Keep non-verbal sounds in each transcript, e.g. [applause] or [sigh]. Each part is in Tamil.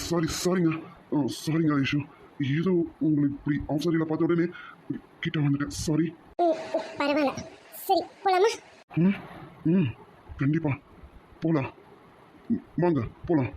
சாரி சாரிங்க சாரிங்க ஐஷு ஏதோ உங்களை இப்படி அவசரியில் பார்த்த உடனே கிட்ட வந்துட்டேன். சாரி பரவாயில்ல. சரி போலாமா? ம் ம். கண்டிப்பா. போலாம். வாங்க போலாம்.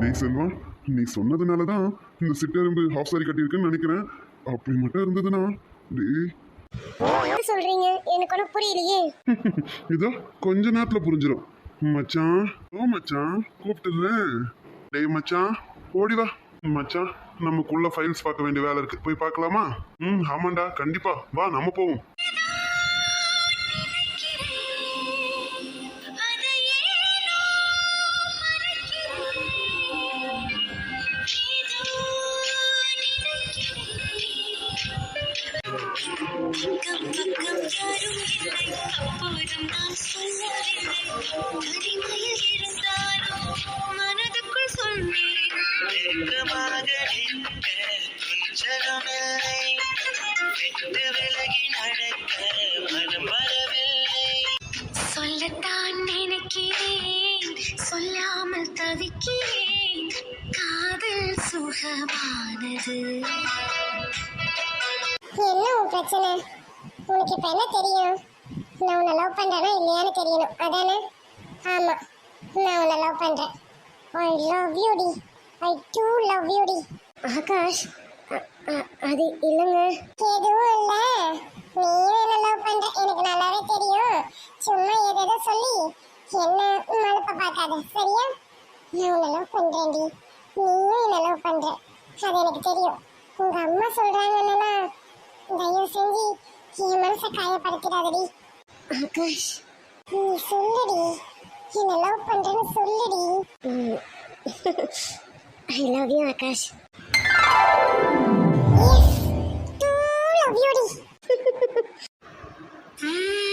டேய் செல்வா நீ சொன்னதுனால தான் இந்த சிட்டெரும்பு ஹாஃப் சாரி கட்டியிருக்குன்னு நினைக்கிறேன். அப்படி மட்டும் இருந்ததுன்னா டேய். என்ன சொல்றீங்க? எனக்கு ஒன்றும் புரியலையே. [laughs] இதோ கொஞ்ச நேரத்துல புரிஞ்சிடும் மச்சான். ஓ மச்சான். கூப்பிட்டுறேன் டேய் மச்சான். ஓடி வா. மச்சான் நமக்குள்ள ஃபைல்ஸ் பார்க்க வேண்டிய வேலை இருக்கு. போய் பார்க்கலாமா? ம் ஆமாண்டா. கண்டிப்பா. வா நம்ம போவோம். நெருக்கமாக நிற்க துஞ்சகமில்லை விட்டு விலகி நடக்க மனம் வரவில்லை. சொல்லத்தான் நினைக்கிறேன் சொல்லாமல் தவிக்கிறேன். காதல் சுகமானது. என்ன உன் பிரச்சனை? உனக்கு இப்போ என்ன தெரியும்? நான் உன்னை லவ் பண்ணுறேனா இல்லையான்னு தெரியணும். அதானே? ஆமாம் நான் உன்னை லவ் பண்ணுறேன் ஐ லவ் யூ டி. ஐ டூ லவ் யூ டி ஆகாஷ் அது இல்லைங்க. எதுவும் இல்லை. நீயும் என்ன லவ் பண்ணுற எனக்கு நல்லாவே தெரியும். சும்மா ஏதேதோ சொல்லி என்ன மழுப்ப பார்க்காத சரியா? நான் உன்னை லவ் பண்ணுறேன்டி நீயும் என்ன லவ் பண்ணுற அது எனக்கு தெரியும். உங்கள் அம்மா சொல்கிறாங்கன்னா தயவு செஞ்சு என் மனசை காயப்படுத்திடாதடி ஆகாஷ். நீ சொல்லுடி என்ன லவ் பண்றேன்னு சொல்லுடி [laughs] I love you Akash love you D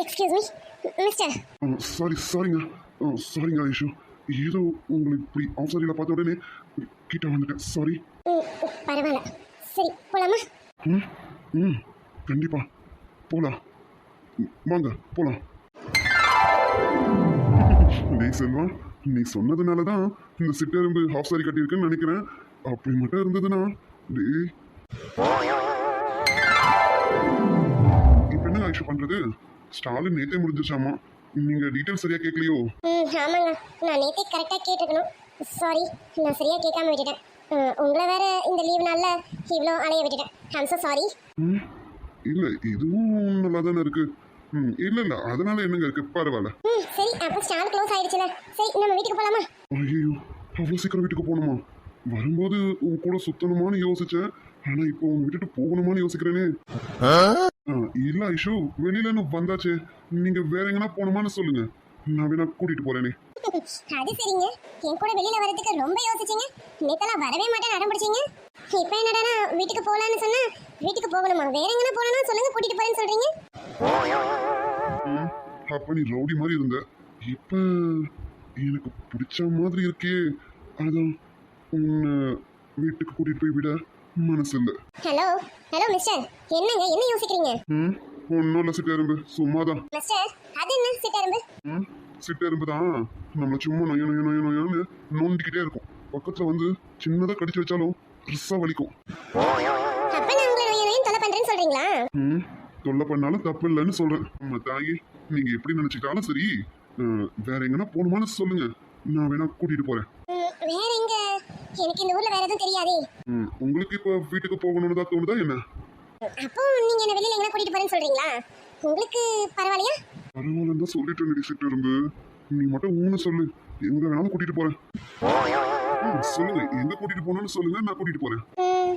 excuse me mister sorry சாரிங்க சாரிங்க ஐஷு ஏதோ உங்களை இப்படி அவசரியில் பார்த்த உடனே கிட்ட வந்துட்டேன். சாரி பரவாயில்ல. சரி போலாமா? ம் ம். கண்டிப்பா. போலாம். வாங்க போலாம். டேய் செல்வா நீ சொன்னதுனால தான் இந்த சிட்டெரும்பு ஹாஃப் சாரி கட்டியிருக்குன்னு நினைக்கிறேன். அப்படி மட்டும் இருந்ததுன்னா டேய் இப்போ என்ன ஆயிஷு பண்றது? ஸ்டாலின் நேத்தே முடிஞ்சிச்சாமா நீங்க டீட்டெயில் சரியா கேட்கலையோ ம் ஆமாங்க. நான் நேற்றே கரெக்டாக கேட்டிருக்கணும். சாரி நான் சரியாக கேட்காம விட்டுட்டேன். ம், உங்களை வேற இந்த லீவ் நாளில் இவ்வளோ அலைய விட்டுட்டேன். ஐம் ஸோ சாரி ம் இல்ல இதுவும் நல்லா தானே இருக்கு. ம் இல்ல இல்ல அதனால என்னங்க இருக்கு? பரவாயில்ல. ம் சரி அப்போ ஸ்டால் க்ளோஸ் ஆயிடுச்சுல. சரி நம்ம வீட்டுக்கு போகலாமா ஐயோ அவ்வளோ சீக்கிரம் வீட்டுக்கு போகணுமா? வரும்போது உன் கூட சுத்தணுமான்னு யோசிச்சேன். ஆனா இப்போ உன் விட்டுட்டு போகணுமான்னு யோசிக்கிறேனே. இல்ல ஐஷு வெளியில இன்னும் வந்தாச்சே. நீங்க வேற எங்கனா போகணுமான்னு சொல்லுங்க. நான் வேணா கூட்டிட்டு போறேனே. அது சரிங்க. என் கூட வெளியில வரதுக்கு ரொம்ப யோசிச்சீங்க. நேத்தெல்லாம் வரவே மாட்டேன் அடம் பிடிச்சீங்க. இப்போ என்னடானா வீட்டுக்கு போகலான்னு சொன்னா வீட்டுக்கு போகணுமா? வேற எங்கனா போகணும்னு சொல்லுங்க கூட்டிட்டு போறேன்னு சொல்றீங்க. அப்ப நீ ரவுடி மாதிரி இருந்த. இப்ப எனக்கு பிடிச்ச மாதிரி இருக்கே. அதான் உன்னை வீட்டுக்கு கூட்டிட்டு போய் விட. மனசு இல்லை. ஹலோ ஹலோ மிஸ்டர் என்னங்க என்ன யோசிக்கிறீங்க? ம் ஒன்றும் இல்லை சிட்டெரும்பு. சும்மாதான். மிஸ்டர் அது என்ன சிட்டரும்பு? ம் சிட்டெரும்பு தான் நம்மளை சும்மா நொய நொய நொய நொயன்னு நோண்டிக்கிட்டே இருக்கும். பக்கத்தில் வந்து சின்னதாக கடிச்சு வச்சாலும் பெருசாக வலிக்கும். அப்ப நான் உங்களை நோய் தொலை பண்றேன்னு சொல்றீங்களா? ம் தொல்லை பண்ணாலும் தப்பு இல்லைன்னு சொல்கிறேன் நம்ம தாயி நீங்கள் எப்படி நினச்சிக்கிட்டாலும் சரி அஹ், வேற எங்கன்னா போகணுமான்னு சொல்லுங்க. நான் வேணா கூட்டிகிட்டு போகிறேன் வேற எங்க எனக்கு இந்த ஊர்ல வேற எதுவும் தெரியாதே. ம், உங்களுக்கு இப்போ வீட்டுக்கு போகணும்னு தான் தோணுதா என்ன? அப்போ நீங்க என்ன வெளியில எங்க கூட்டிட்டு போறேன்னு சொல்றீங்களா? உங்களுக்கு பரவாயில்லையா? பரவாயில்லன்னு தான் சொல்லிட்டு நடிச்சிட்டு இருந்து. நீ மட்டும் ஊன்னு சொல்லு. எங்க வேணாலும் கூட்டிட்டு போறேன். ம், சொல்லுங்க. எங்க கூட்டிட்டு போகணும்னு சொல்லுங்க நான் கூட்டிட்டு போறேன். ம்,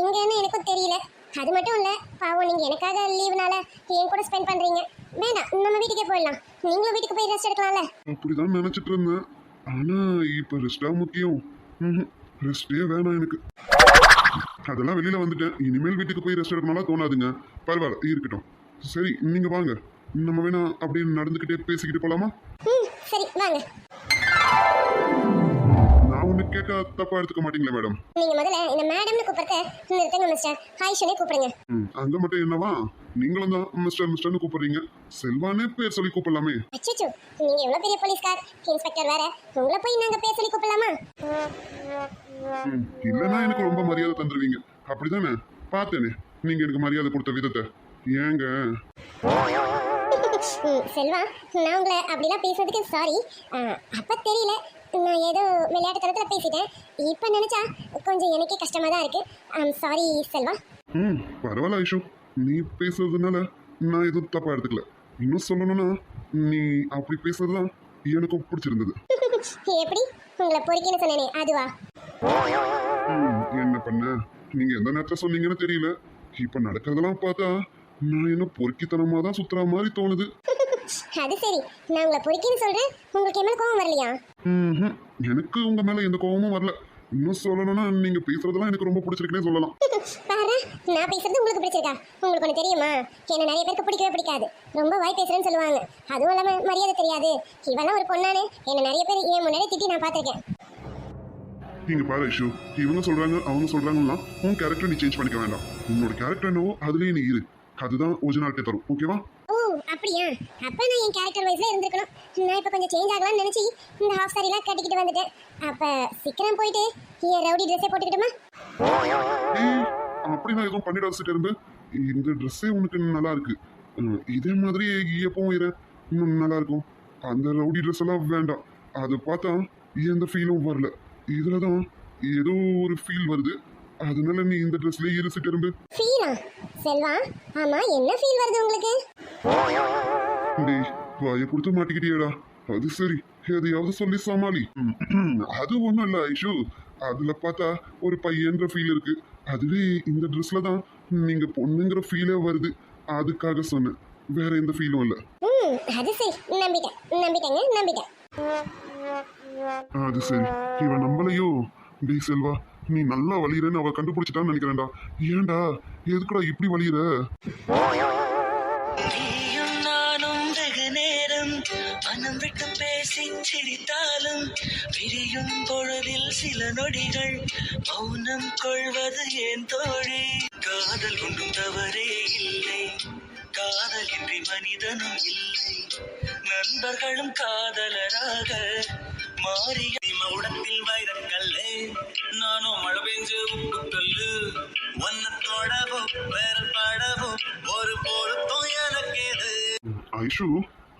எங்கன்னு எனக்கும் தெரியல. அது மட்டும் இல்ல பாவம் நீங்க எனக்காக லீவுனால என் கூட ஸ்பெண்ட் பண்றீங்க. வேண்டாம் நம்ம வீட்டுக்கே போயிடலாம். நீங்களும் வீட்டுக்கு போய் ரெஸ்ட் எடுக்கலாம்ல. அப்படிதான் நினைச்சிட்டு இருந்தேன். ஆனா இப்ப ரெஸ்டா முக்கியம். ரெஸ்டே வேணாம் எனக்கு. அதெல்லாம் வெளியில வந்துட்டேன். இனிமேல் வீட்டுக்கு போய் ரெஸ்ட் எடுக்கணும்லாம் தோணாதுங்க. பரவாயில்ல இருக்கட்டும். சரி நீங்க வாங்க. நம்ம வேணா அப்படியே நடந்துக்கிட்டே பேசிக்கிட்டு போலாமா? ம் சரி வாங்க. கேட்டா தப்பா எடுத்துக்க மாட்டீங்களா மேடம் நீங்க முதல்ல இந்த மேடம்னு கூப்பிடுறத நிறுத்துங்க மிஸ்டர் ஹாய்ஷனே கூப்பிடுங்க. ம், அங்க மட்டும் என்னவா? நீங்களும் தான் மிஸ்டர் மிஸ்டர்னு கூப்பிடுறீங்க. செல்வானே பேர் சொல்லி கூப்பிடலாமே. அச்சச்சோ நீங்க எவ்வளவு பெரிய போலீஸ்கார். இன்ஸ்பெக்டர் வேற உங்களை போய் நாங்க பேர் சொல்லி கூப்பிடலாமா? ம், இல்லைன்னா எனக்கு ரொம்ப மரியாதை தந்துருவீங்க. அப்படிதானே? பார்த்தேனே நீங்க எனக்கு மரியாதை கொடுத்த விதத்தை. ஏங்க? ம், செல்வா நான் உங்களை அப்படிலாம் பேசுறதுக்கு சாரி அப்ப தெரியல. நான் ஏதோ விளையாட்டு தரத்துல பேசிட்டேன். இப்ப நினைச்சா கொஞ்சம் எனக்கே கஷ்டமா தான் இருக்கு. சாரி செல்வா. ம் பரவாயில்ல ஐஷு. நீ பேசுறதுனால நான் எதுவும் தப்பா எடுத்துக்கல. இன்னும் சொல்லணும்னா நீ அப்படி பேசுறதுதான் எனக்கும் பிடிச்சிருந்தது. எப்படி? உங்களை பொறுக்கின்னு சொன்னேனே அதுவா? என்ன பண்ண? நீங்க எந்த நேரத்துல சொன்னீங்கன்னு தெரியல. இப்ப நடக்கிறதெல்லாம் பார்த்தா நான் என்ன பொறுக்கித்தனமா தான் சுத்துற மாதிரி தோணுது. அது சரி. நான் உங்களை பொறுக்கின்னு சொல்றேன். உங்களுக்கு என்ன கோவம் வரலையா? ம்ஹும். எனக்கு உங்க மேல எந்த கோவமும் வரல. இன்னும் சொல்லணும்னா நீங்க பேசுறதெல்லாம் எனக்கு ரொம்ப பிடிச்சிருக்குன்னே சொல்லலாம். [laughs] பாரு நான் பேசுறது உங்களுக்கு பிடிச்சிருக்கா? உங்களுக்கு ஒன்று தெரியுமா? என்ன நிறைய பேருக்கு பிடிக்கவே பிடிக்காது. ரொம்ப வாய் பேசுறேன்னு சொல்லுவாங்க. அதுவும் இல்லாம மரியாதை தெரியாது. இவெல்லாம் ஒரு பொண்ணானு. என்ன நிறைய பேர் என் முன்னாடி திட்டி நான் பார்த்திருக்கேன். நீங்க பாரு ஐஷு. இவங்க சொல்றாங்க அவங்க சொல்றாங்கன்னா உன் கேரக்டர் நீ சேஞ்ச் பண்ணிக்க வேண்டாம். உன்னோட கேரக்டர் என்னவோ அதுலயே நீ இரு. அதுதான் ஒரிஜினாலிட்டி தரும். ஓகேவா அப்படியா? அப்ப நான் என் கேரக்டர் வைஸ்ல இருந்திருக்கணும். நான் இப்ப கொஞ்சம் சேஞ்ச் ஆகலாம்னு நினைச்சு இந்த ஹாஃப் சாரிலாம் கட்டிக்கிட்டு வந்துட்டேன். அப்ப சீக்கிரம் போயிட்டு என் ரவுடி ட்ரெஸ்ஸே போட்டுக்கிட்டுமா? அப்படி நான் எதுவும் பண்ணிடாத இருந்து. இந்த ட்ரெஸ்ஸே உனக்கு நல்லா இருக்கு. இதே மாதிரி எப்பவும் இரு. இன்னும் நல்லா இருக்கும். அந்த ரவுடி ட்ரெஸ் எல்லாம் வேண்டாம். அதை பார்த்தா எந்த ஃபீலும் வரல. இதுல தான் ஏதோ ஒரு ஃபீல் வருது. அதனால நீ இந்த ட்ரெஸ்லயே இரு சிட்டு இருந்து ஃபீலா? செல்வா ஆமா என்ன ஃபீல் வருது உங்களுக்கு? டேய் வாய கொடுத்து மாட்டிக்கிட்டியடா. அது சரி எதையாவது சொல்லி சமாளி. அது ஒண்ணும் இல்ல ஐஷு. அதுல பார்த்தா ஒரு பையன்ற ஃபீல் இருக்கு. அதுவே இந்த ட்ரெஸ்ல தான் நீங்க பொண்ணுங்கிற ஃபீலே வருது. அதுக்காக சொன்னேன். வேற எந்த ஃபீலும் இல்ல. அது சரி. நம்பிட்டேன். நம்பிட்டேங்க நம்பிட்டேன். அது சரி. இவன் நம்பலையோ டேய் செல்வா நீ நல்லா வலியுறன்னு அவ கண்டுபிடிச்சிட்டான்னு நினைக்கிறேன்டா. ஏன்டா? எதுக்குடா இப்படி வலியுற? மனம் விட்டு பேசி சிரித்தாலும் பிரியும் பொழுதில் சில நொடிகள் மௌனம் கொள்வது ஏன் தோழி? காதல் ஒன்றும் தவறே இல்லை. காதல் இன்றி மனிதனும் இல்லை. நண்பர்களும் காதலராக மாறிய உடம்பில் வைரக்கல்லே நானும் மழை பெஞ்சு உப்பு கல்லு. ஒன்ன தொடவோ வேற படவோ ஒரு பொருத்தம் எனக்கு எது ஐஷு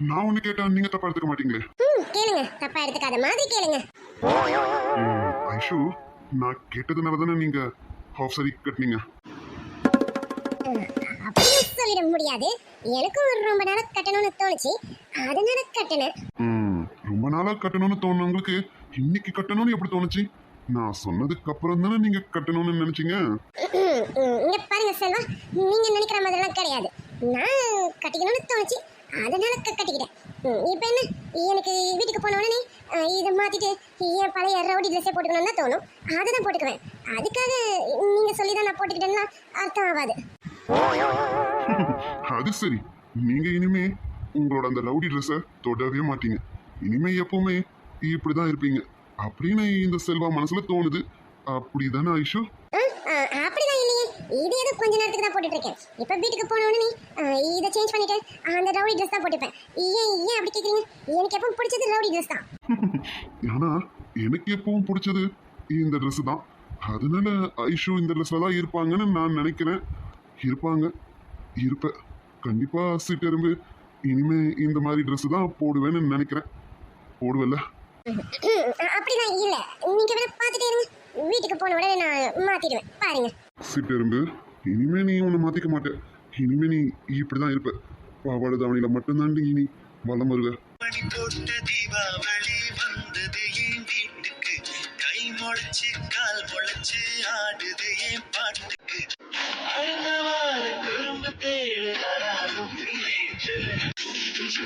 நான் ஒண்ணு கேட்டா நீங்க தப்பா எடுத்துக்க மாட்டீங்களே. கேளுங்க. தப்பா எடுத்துக்காத மாதிரி கேளுங்க. ஐஷு நான் கேட்டதுனால தானே நீங்க ஹாஃப் சாரி கட்டினீங்க. சொல்லிட முடியாது. எனக்கும் ரொம்ப நாளா கட்டணும்னு தோணுச்சு. அதனால கட்டினேன். ரொம்ப நாளா கட்டணும்னு தோணுனவங்களுக்கு இன்னைக்கு கட்டணும்னு எப்படி தோணுச்சு? நான் சொன்னதுக்கு அப்புறம் தானே நீங்க கட்டணும்னு நினைச்சீங்க? இங்க பாருங்க செல்வா நீங்க நினைக்கிற மாதிரிலாம் கிடையாது. நான் கட்டிக்கணும்னு தோணுச்சு அதனால கட்டிக்கிட்டேன். இப்ப என்ன? எனக்கு வீட்டுக்கு போன உடனே இதை மாத்திட்டு என் பழைய ரவுடி ட்ரெஸ்ஸே போட்டுக்கணும்னு தான் தோணும். அதை தான் போட்டுக்குவேன். அதுக்காக நீங்க சொல்லி தான் நான் போட்டுக்கிட்டேன்னா அர்த்தம் ஆகாது. [laughs] அது சரி. நீங்க இனிமே உங்களோட அந்த ரவுடி ட்ரெஸ்ஸை தொடவே மாட்டீங்க. இனிமே எப்பவுமே இப்படிதான் இருப்பீங்க. அப்படின்னு இந்த செல்வா மனசுல தோணுது. அப்படிதானே ஐஷு? அப்படிலாம் இல்லையே இது ஏதோ கொஞ்ச நேரத்துக்கு தான் போட்டுட்டு இருக்கேன் இப்ப வீட்டுக்கு போன உடனே அஹ், இதை சேஞ்ச் பண்ணிட்டு அந்த ரவுடி ட்ரெஸ் தான் போட்டுப்பேன். ஏன் ஏன் அப்படி கேக்குறீங்க? எனக்கு எப்பவும் பிடிச்சது ரவுடி ட்ரெஸ் தான். [laughs] ஆனா எனக்கு எப்பவும் பிடிச்சது இந்த Dress தான். அதனால ஐஷு இந்த ட்ரெஸ்ல தான் இருப்பாங்கன்னு நான் நினைக்கிறேன். இருப்பாங்க. இருப்பேன் கண்டிப்பா சிட்டெரும்பு. இனிமே இந்த மாதிரி Dress தான் போடுவேன்னு நினைக்கிறேன். போடுவல்ல? அப்படிலாம் இல்ல. நீங்க வேணா பார்த்துட்டே இருங்க. வீட்டுக்கு போன உடனே நான் மாத்திடுவேன். பாருங்க. சிட்டெரும்பு இனிமே நீ உன்னை மாத்திக்க மாட்ட. இனிமே நீ இப்படிதான் இருப்ப. பாவாடை தாவணியில மட்டும்தாண்டி இனி வளம் வருவ. மணி போட்ட தீபாவளி வந்தது என் வீட்டுக்கு. கை முளைச்சு கால் முளைச்சு ஆடுது என் பாட்டுக்கு. அடுத்த வார குறும்பு தேடு ஆனாலும்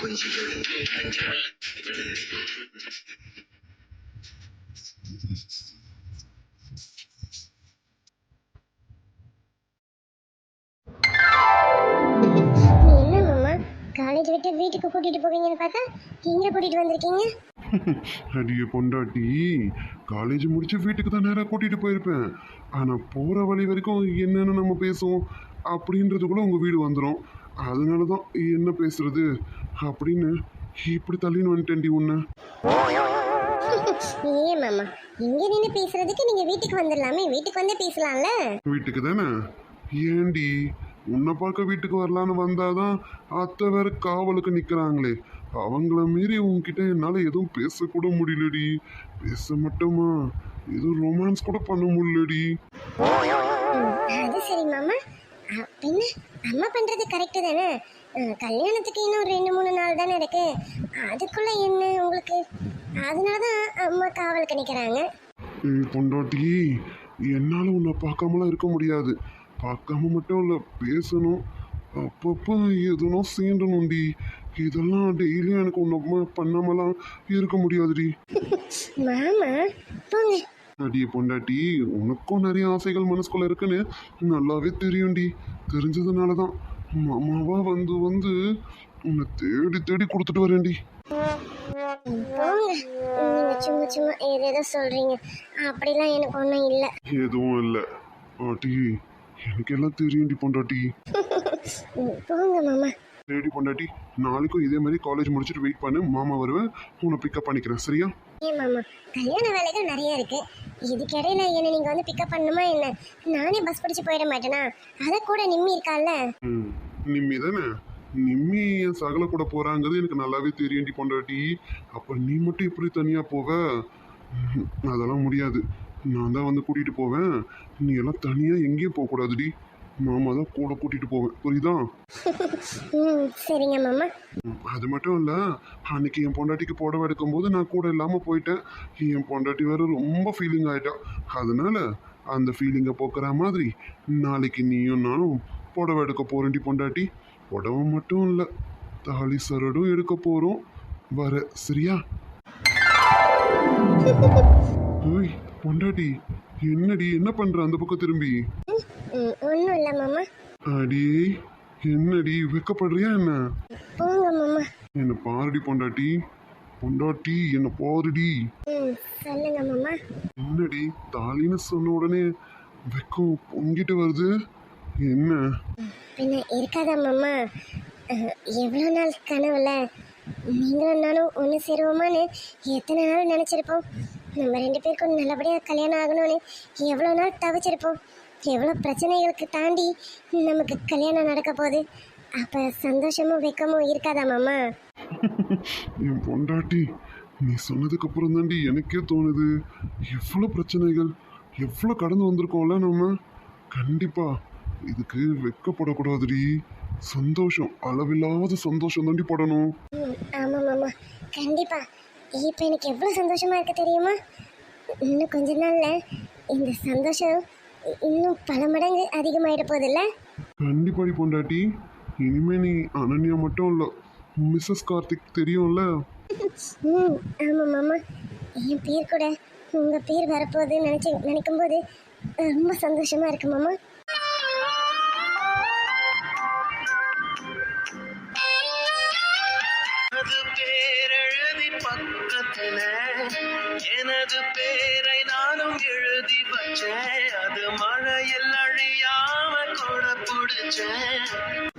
குஞ்சுகள் என்ன மாமா? காலேஜ் விட்டு வீட்டுக்கு கூட்டிட்டு போவீங்கன்னு பார்த்தா எங்க கூட்டிட்டு வந்திருக்கீங்க? அடியே பொண்டாட்டி காலேஜ் முடிச்சு வீட்டுக்கு தான் நேராக கூட்டிட்டு போயிருப்பேன். ஆனா போற வழி வரைக்கும் என்னென்ன நம்ம பேசுவோம். அப்படின்றதுக்குள்ள உங்க வீடு வந்துடும் அதனால தான் என்ன பேசுறது? அப்படின்னு இப்படி தள்ளின்னு வந்துட்டேன்டி உன்னை. ஏன் மாமா இங்க நின்று பேசுறதுக்கு நீங்க வீட்டுக்கு வந்துடலாமே. வீட்டுக்கு வந்தே பேசலாம்ல? வீட்டுக்கு தானே? ஏண்டி? உன்னை பார்க்க வீட்டுக்கு வரலான்னு வந்தாதான் அத்தை வேற காவலுக்கு நிக்கிறாங்களே. அவங்கள மீறி உன்கிட்ட என்னால எதுவும் பேசக்கூட முடியலடி. பேச மட்டுமா? எதுவும் ரொமான்ஸ் கூட பண்ண முடியலடி. அது சரி மாமா. பின்ன அம்மா பண்றது கரெக்டு தானே? கல்யாணத்துக்கு இன்னும் ரெண்டு மூணு நாள் தானே இருக்கு. அதுக்குள்ள என்ன உங்களுக்கு? அதனாலதான் அம்மா காவலுக்கு நிக்கிறாங்க ஏய் பொண்டாட்டி என்னால உன்னை பார்க்காமலாம் இருக்க முடியாது. பார்க்காம மட்டும் இல்லை பேசணும். அப்பப்போ எதுனோ சீண்டணும்டி. இதெல்லாம் டெய்லியும் எனக்கு உன்னை பண்ணாமலாம் இருக்க முடியாதுடி. மாமா போங்க. அடியே பொண்டாட்டி உனக்கும் நிறைய ஆசைகள் மனசுக்குள்ள இருக்குன்னு நல்லாவே தெரியும்டி. தெரிஞ்சதுனால தான் மாமாவா வந்து வந்து உன்னை தேடி தேடி கொடுத்துட்டு வரேன்டி. ம், போங்க நீங்க சும்மா சும்மா ஏதேதோ சொல்றீங்க. அப்படிலாம் எனக்கு ஒன்றும் இல்லை. எதுவும் இல்லை. பாட்டி எனக்கு எல்லாம் தெரியும்டி பொண்டாட்டி. ம், போங்க மாமா. தேடி பொண்டாட்டி நாளைக்கும் இதே மாதிரி காலேஜ் முடிச்சுட்டு வெயிட் பண்ணு. மாமா வருவேன். உன்னை பிக்கப் பண்ணிக்கிறேன். சரியா? ஏன் கல்யாண வேலைகள் நிறைய இருக்கு. இதுக்கிடையில என்ன நீங்க வந்து பிக்கப் பண்ணுமா என்ன? நானே பஸ் பிடிச்சு போயிட மாட்டேனா? அத கூட நிம்மி இருக்கால ம் நிம்மி தானே? நிம்மி என் சகல கூட போறாங்கிறது எனக்கு நல்லாவே தெரியும்டி பொண்டாட்டி. அப்ப நீ மட்டும் இப்படி தனியா போவ? அதெல்லாம் முடியாது. நான் தான் வந்து கூட்டிட்டு போவேன். நீ எல்லாம் தனியா எங்கேயும் போக கூடாதுடி மாமா தான் கூட கூட்டிட்டு போவேன். புரியுதா? ம் சரிங்க மாமா. அது மட்டும் இல்ல அன்னைக்கு என் பொண்டாட்டிக்கு புடவை எடுக்கும்போது நான் கூட இல்லாம போயிட்டேன். என் பொண்டாட்டி வேற ரொம்ப ஃபீலிங் ஆயிட்டா. அதனால அந்த ஃபீலிங்கை போக்குற மாதிரி நாளைக்கு நீயும் நானும் புடவை எடுக்க போறேன்டி பொண்டாட்டி. புடவை மட்டும் இல்ல தாலி சரடும் எடுக்க போறோம். வர சரியா? பொண்டாட்டி என்னடி என்ன பண்ற அந்த பக்கம் திரும்பி? இல்லை மாமா? அடி என்னடி வெக்கப்படுறியா என்ன? போங்க மாமா. என்ன பாருடி பொண்டாட்டி. பொண்டாட்டி என்ன பாருடி ம் சொல்லுங்க மாமா. என்னடி தாலின்னு சொன்ன உடனே வெக்கம் பொங்கிட்டு வருது. என்ன? பின்ன இருக்காதா மாமா? அஹ், எவ்வளோ நாள் கனவுல நீங்களும் நானும் ஒன்று சேருவோமான்னு எத்தனை நாள் நினச்சிருப்போம். நம்ம ரெண்டு பேருக்கும் நல்லபடியாக கல்யாணம் ஆகணும்னு எவ்வளோ நாள் தவிச்சிருப்போம். எவ்வளோ பிரச்சனைகளுக்கு தாண்டி நமக்கு கல்யாணம் நடக்க போகுது. அப்போ சந்தோஷமும் வெக்கமும் இருக்காதா மாமா? என் பொண்டாட்டி நீ சொன்னதுக்கு அப்புறம் தாண்டி எனக்கே தோணுது. எவ்வளோ பிரச்சனைகள் எவ்வளோ கடந்து வந்திருக்கோம்ல நம்ம? கண்டிப்பா இதுக்கு வெக்கப்படக்கூடாதுடி. சந்தோஷம் அளவில்லாத சந்தோஷம் தாண்டி படணும். ஆமாம் மாமா. கண்டிப்பாக இப்போ எனக்கு எவ்வளோ சந்தோஷமாக இருக்கு தெரியுமா? இன்னும் கொஞ்ச நாளில் இந்த சந்தோஷம் இன்னும் பல மடங்கு அதிகமாயிட போகுதுல்ல? கண்டிப்பாடி பொண்டாட்டி. இனிமே நீ அனன்யா மட்டும் இல்லை மிஸ்ஸஸ் கார்த்திக் தெரியும்ல? ம் ஆமாம் மாமா. என் பேர் கூட உங்கள் பேர் வரப்போகுதுன்னு நினச்சி நினைக்கும்போது ரொம்ப சந்தோஷமாக இருக்கு மாமா. children